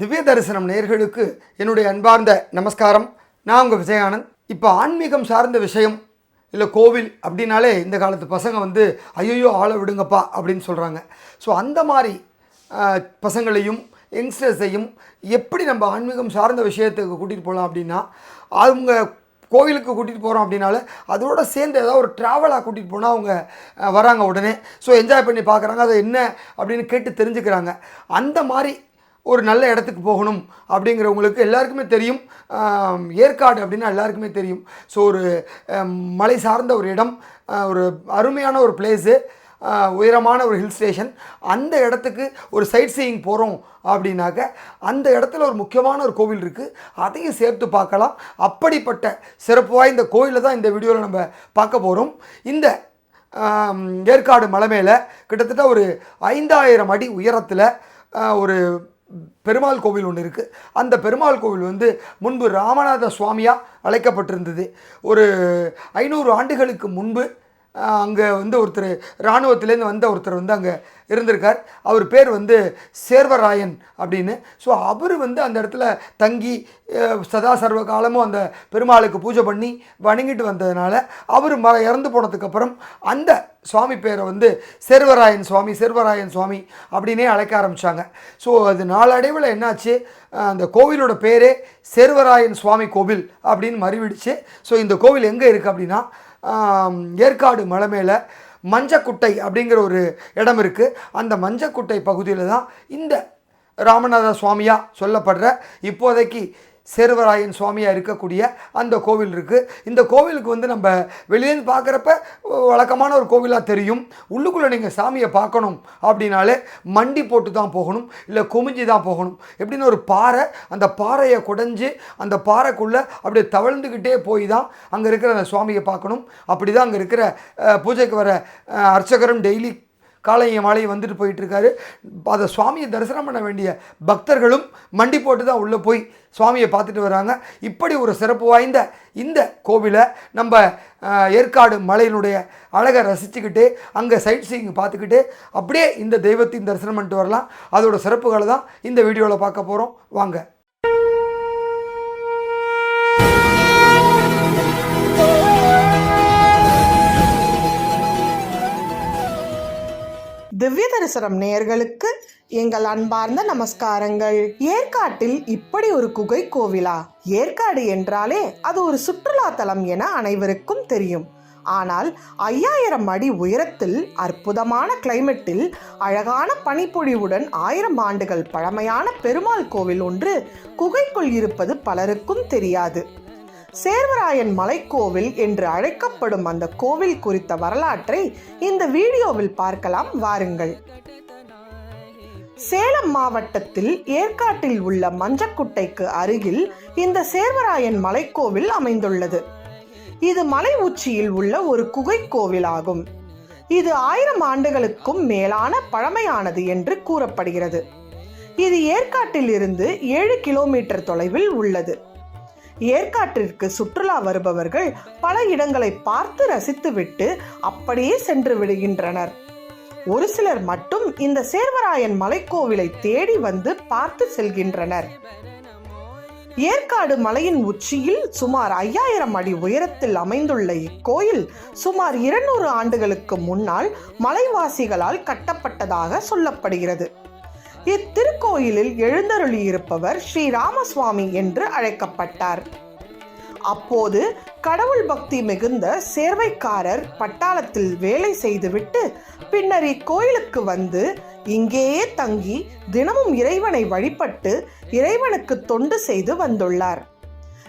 திவ்ய தரிசனம் நேர்களுக்கு என்னுடைய அன்பார்ந்த நமஸ்காரம். நான் உங்கள் விஜயானந்த். இப்போ ஆன்மீகம் சார்ந்த விஷயம் இல்லை கோவில் அப்படின்னாலே இந்த காலத்து பசங்க வந்து ஐயோ ஆளை விடுங்கப்பா அப்படின்னு சொல்கிறாங்க ஸோ அந்த மாதிரி பசங்களையும் யங்ஸ்டர்ஸையும் எப்படி நம்ம ஆன்மீகம் சார்ந்த விஷயத்துக்கு கூட்டிகிட்டு போகலாம் அப்படின்னா அவங்க கோவிலுக்கு கூட்டிகிட்டு போகிறோம் அப்படின்னால அதோட சேர்ந்து ஏதாவது ஒரு ட்ராவலாக கூட்டிகிட்டு போனால் அவங்க வராங்க உடனே. ஸோ என்ஜாய் பண்ணி பார்க்குறாங்க அது என்ன அப்படின்னு கேட்டு தெரிஞ்சுக்கிறாங்க. அந்த மாதிரி ஒரு நல்ல இடத்துக்கு போகணும் அப்படிங்கிறவங்களுக்கு எல்லாருக்குமே தெரியும். ஏற்காடு அப்படின்னா எல்லாருக்குமே தெரியும். ஸோ ஒரு மலை சார்ந்த ஒரு இடம் ஒரு அருமையான ஒரு பிளேஸு உயரமான ஒரு ஹில் ஸ்டேஷன் அந்த இடத்துக்கு ஒரு சைட் சீயிங் போகிறோம் அப்படின்னாக்க அந்த இடத்துல ஒரு முக்கியமான ஒரு கோவில் இருக்குது அதையும் சேர்த்து பார்க்கலாம். அப்படிப்பட்ட சிறப்பு வாய்ந்த கோயிலை தான் இந்த வீடியோவில் நம்ம பார்க்க போகிறோம் இந்த ஏற்காடு மலை மேலே கிட்டத்தட்ட ஒரு ஐந்தாயிரம் அடி உயரத்தில் ஒரு பெருமாள் கோவில் ஒன்று இருக்குது அந்த பெருமாள் கோவில் வந்து முன்பு ராமநாத சுவாமியாக அழைக்கப்பட்டிருந்தது. ஒரு ஐநூறு ஆண்டுகளுக்கு முன்பு அங்கே வந்து ஒருத்தர் இராணுவத்திலேருந்து வந்த ஒருத்தர் வந்து அங்கே இருந்திருக்கார். அவர் பேர் வந்து சேர்வராயன் அப்படின்னு. ஸோ அவர் வந்து அந்த இடத்துல தங்கி சதா சர்வ காலமும் அந்த பெருமாளுக்கு பூஜை பண்ணி வணங்கிட்டு வந்ததுனால அவர் ம இறந்து போனதுக்கப்புறம் அந்த சுவாமி பேரை வந்து சேர்வராயன் சுவாமி சேர்வராயன் சுவாமி அப்படின்னே அழைக்க ஆரம்பித்தாங்க ஸோ அது நாளடைவில் என்னாச்சு? அந்த கோவிலோட பேரே சேர்வராயன் சுவாமி கோவில் அப்படின்னு மறிவிடுச்சு. ஸோ இந்த கோவில் எங்கே இருக்குது அப்படின்னா ஏற்காடு மலை மேலே மஞ்சக்குட்டை அப்படிங்கிற ஒரு இடம் இருக்குது அந்த மஞ்சக்குட்டை பகுதியில் தான் இந்த ராமநாத சுவாமியாக சொல்லப்படுற இப்போதைக்கு சேர்வராயன் சுவாமியாக இருக்கக்கூடிய அந்த கோவில் இருக்குது இந்த கோவிலுக்கு வந்து நம்ம வெளியேருந்து பார்க்குறப்ப வழக்கமான ஒரு கோவிலாக தெரியும். உள்ளுக்குள்ளே நீங்கள் சாமியை பார்க்கணும் அப்படின்னாலே மண்டி போட்டு தான் போகணும். இல்லை குமிஞ்சி தான் போகணும். எப்படின்னு ஒரு பாறை அந்த பாறையை குடைஞ்சு அந்த பாறைக்குள்ளே அப்படியே தவழ்ந்துக்கிட்டே போய் தான் அங்கே இருக்கிற அந்த சுவாமியை பார்க்கணும். அப்படி தான் அங்கே இருக்கிற பூஜைக்கு வர அர்ச்சகரும் டெய்லி காலையும் மாலையும் வந்துட்டு போயிட்டுருக்காரு. அதை சுவாமியை தரிசனம் பண்ண வேண்டிய பக்தர்களும் மண்டி போட்டு தான் உள்ளே போய் சுவாமியை பார்த்துட்டு வராங்க. இப்படி ஒரு சிறப்பு வாய்ந்த இந்த கோவிலை நம்ம ஏற்காடு மலையினுடைய அழகை ரசிச்சுக்கிட்டு அங்கே சைட் சீயிங் பார்த்துக்கிட்டு அப்படியே இந்த தெய்வத்தையும் தரிசனம் பண்ணிட்டு வரலாம். அதோட சிறப்புகளை தான் இந்த வீடியோவில் பார்க்க போகிறோம் வாங்க. திவ்ய நேயர்களுக்கு எங்கள் அன்பார்ந்த நமஸ்காரங்கள். ஏற்காட்டில் இப்படி ஒரு குகை கோவிலா? ஏற்காடு என்றாலே அது ஒரு சுற்றுலா தலம் என அனைவருக்கும் தெரியும். ஆனால் ஐயாயிரம் அடி உயரத்தில் அற்புதமான கிளைமேட்டில் அழகான பனிப்பொழிவுடன் ஆயிரம் ஆண்டுகள் பழமையான பெருமாள் கோவில் ஒன்று குகைக்குள் இருப்பது பலருக்கும் தெரியாது. சேர்வராயன் மலைக்கோவில் என்று அழைக்கப்படும் அந்த கோவில் குறித்த வரலாற்றை இந்த வீடியோவில் பார்க்கலாம். வாருங்கள். சேலம் மாவட்டத்தில் ஏற்காட்டில் உள்ள மஞ்சக்குட்டைக்கு அருகில் இந்த சேர்வராயன் மலைக்கோவில் அமைந்துள்ளது. இது மலை உச்சியில் உள்ள ஒரு குகை கோவிலாகும். இது ஆயிரம் ஆண்டுகளுக்கும் மேலான பழமையானது என்று கூறப்படுகிறது. இது ஏற்காட்டில் இருந்து ஏழு கிலோமீட்டர் தொலைவில் உள்ளது. ஏற்காட்டிற்கு சுற்றுலா வருபவர்கள் பல இடங்களை பார்த்து ரசித்துவிட்டு அப்படியே சென்று விடுகின்றனர். ஒரு சிலர் மட்டும் இந்த சேர்வராயன் மலைக்கோவிலை தேடி வந்து பார்த்து செல்கின்றனர். ஏற்காடு மலையின் உச்சியில் சுமார் ஐயாயிரம் அடி உயரத்தில் அமைந்துள்ள இக்கோயில் சுமார் இருநூறு ஆண்டுகளுக்கு முன்னால் மலைவாசிகளால் கட்டப்பட்டதாக சொல்லப்படுகிறது. இத்திருக்கோயிலில் எழுந்தருளியிருப்பவர் ஸ்ரீ ராமசுவாமி என்று அழைக்கப்பட்டார். அப்போது கடவுள் பக்தி மிகுந்த சேர்வைக்காரர் பட்டாளத்தில் வேலை செய்துவிட்டு பின்னர் இக்கோயிலுக்கு வந்து இங்கேயே தங்கி தினமும் இறைவனை வழிபட்டு இறைவனுக்கு தொண்டு செய்து வந்துள்ளார்.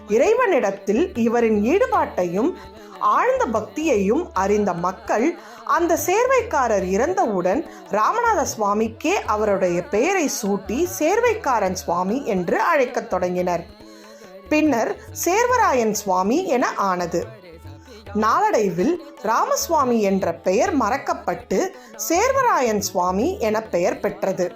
இறைவனிடத்தில் இவரின் ஈடுபாட்டையும் ஆழ்ந்த பக்தியையும் அறிந்த மக்கள் அந்த சேர்வைக்காரர் இறந்தவுடன் ராமநாத சுவாமிக்கே அவருடைய பெயரை சூட்டி சேர்வைக்காரன் சுவாமி என்று அழைக்கத் தொடங்கினர். பின்னர் சேர்வராயன் சுவாமி என ஆனது. நாளடைவில் ராமசுவாமி என்ற பெயர் மறக்கப்பட்டு சேர்வராயன் சுவாமி என பெயர் பெற்றது.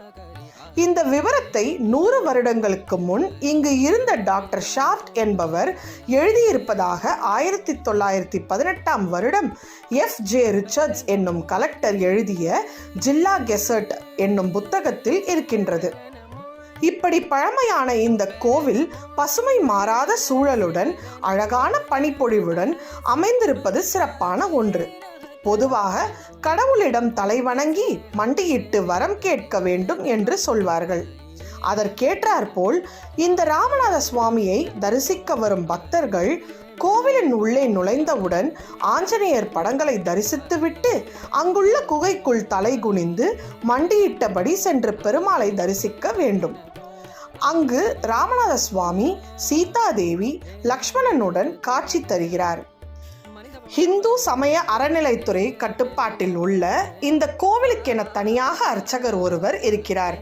இந்த விவரத்தை நூறு வருடங்களுக்கு முன் இங்கு இருந்த டாக்டர் ஷாஃப்ட் என்பவர் எழுதியிருப்பதாக ஆயிரத்தி தொள்ளாயிரத்தி பதினெட்டாம் வருடம் எஃப் ஜே ரிச்சர்ட்ஸ் என்னும் கலெக்டர் எழுதிய ஜில்லா கெசட் என்னும் புத்தகத்தில் இருக்கின்றது. இப்படி பழமையான இந்த கோவில் பசுமை மாறாத சூழலுடன் அழகான பனிப்பொழிவுடன் அமைந்திருப்பது சிறப்பான ஒன்று. பொதுவாக கடவுளிடம் தலைவணங்கி மண்டியிட்டு வரம் கேட்க வேண்டும் என்று சொல்வார்கள். அதற்கேற்றாற்போல் இந்த ராமநாத சுவாமியை தரிசிக்க வரும் பக்தர்கள் கோவிலின் உள்ளே நுழைந்தவுடன் ஆஞ்சநேயர் படங்களை தரிசித்துவிட்டு அங்குள்ள குகைக்குள் தலை குனிந்து மண்டியிட்டபடி சென்று பெருமாளை தரிசிக்க வேண்டும். அங்கு ராமநாத சுவாமி சீதாதேவி லக்ஷ்மணனுடன் காட்சி தருகிறார். ஹிந்து சமய அறநிலைத்துறை கட்டுப்பாட்டில் உள்ள இந்த கோவிலுக்கென தனியாக அர்ச்சகர் ஒருவர் இருக்கிறார்.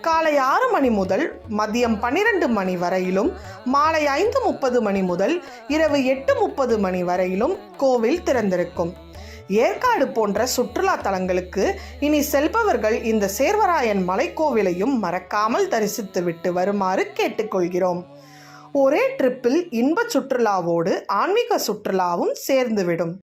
காலை ஆறு மணி முதல் மதியம் பன்னிரண்டு மணி வரையிலும் மாலை ஐந்து முப்பது மணி முதல் இரவு எட்டு முப்பது மணி வரையிலும் கோவில் திறந்திருக்கும். ஏற்காடு போன்ற சுற்றுலா தலங்களுக்கு இனி செல்பவர்கள் இந்த சேர்வராயன் மலைக்கோவிலையும் மறக்காமல் தரிசித்துவிட்டு வருமாறு கேட்டுக்கொள்கிறோம். ஒரே ட்ரிப்பில் இன்ப சுற்றுலாவோடு ஆன்மீக சுற்றுலாவும் சேர்ந்துவிடும்.